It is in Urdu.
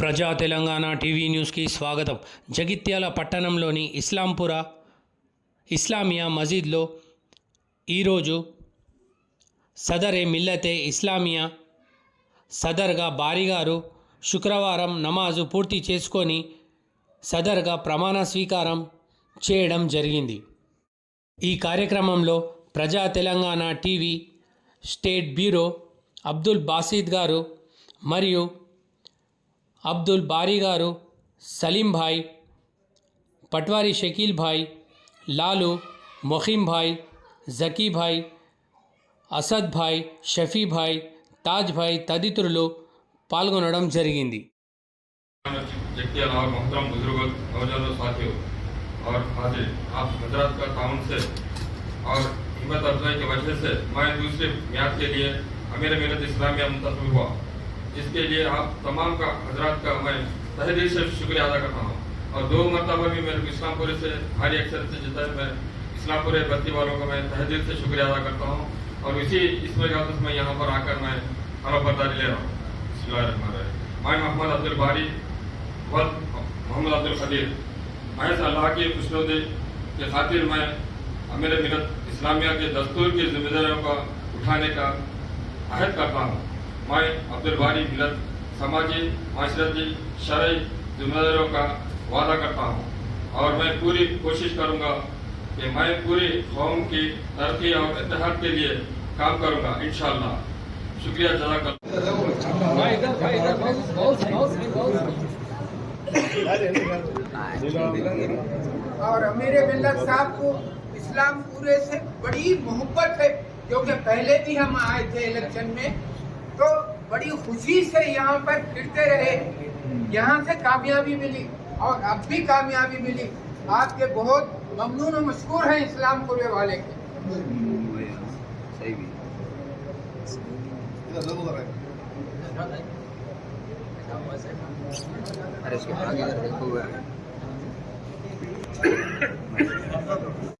ప్రజా తెలంగాణ టీవీ న్యూస్కి స్వాగతం. జగిత్యాల పట్టణంలోని ఇస్లాంపుర ఇస్లామియా మజీద్లో ఈరోజు సదరే మిల్లతే ఇస్లామియా సదర్గా బారిగారు శుక్రవారం నమాజు పూర్తి చేసుకొని సదర్గా ప్రమాణ స్వీకారం చేయడం జరిగింది. ఈ కార్యక్రమంలో Praja Telangana TV state bureau Abdul Basid గారు మరియు అబ్దుల్ బారీ గారు సలీం భాయ్ పట్వారి షకీల్ భాయ్ లాలు مقیم بھائی ذکی بھائی అసద్ భాయ్ షఫీ భాయ్ తాజ్ భాయ్ తదితరులు పాల్గొనడం జరిగింది جن کے علاوہ محترم بزرگ نوجوان ساتھیوں اور حاضر آپ حضرات کا تعاون سے اور ہمت افزائی کی وجہ سے میں دوسرے میاد کے لیے امیر ملت اسلامیہ منتخب ہوا۔ جس کے لیے آپ تمام کا حضرات کا میں تحریر سے شکریہ ادا کرتا ہوں۔ اور دو مرتبہ بھی میں اسلام پورے سے ہاری اکثر سے جتنا میں اسلام پورے بستی والوں کا میں تحریر سے شکریہ ادا کرتا ہوں۔ اور اسی اس میں میں یہاں پر آ کر میں حلف برداری لے رہا ہوں۔ بسم اللہ الرحمن الرحیم۔ میں محمد عبد الباری وقت محمد عبد القدیر۔ میں اللہ کی خوشنود کے خاطر میں امیر ملت اسلامیہ کے دستور کی ذمہ داریوں کا اٹھانے کا عہد کرتا ہوں۔ میں عبدالباری ملت سماجی معاشرتی شرعی ذمہ داروں کا وعدہ کرتا ہوں اور میں پوری کوشش کروں گا کہ میں پوری قوم کی ترقی اور اتحاد کے لیے کام کروں گا انشاءاللہ شکریہ جزاک اللہ اور امیر ملت صاحب کو اسلام پورے سے بڑی محبت ہے کیونکہ پہلے بھی ہم آئے تھے الیکشن میں تو بڑی خوشی سے یہاں پر پھرتے رہے۔ یہاں سے کامیابی ملی اور اب بھی کامیابی ملی۔ آپ کے بہت ممنون و مشکور ہیں اسلام پورے والے۔ کے ارے اس کے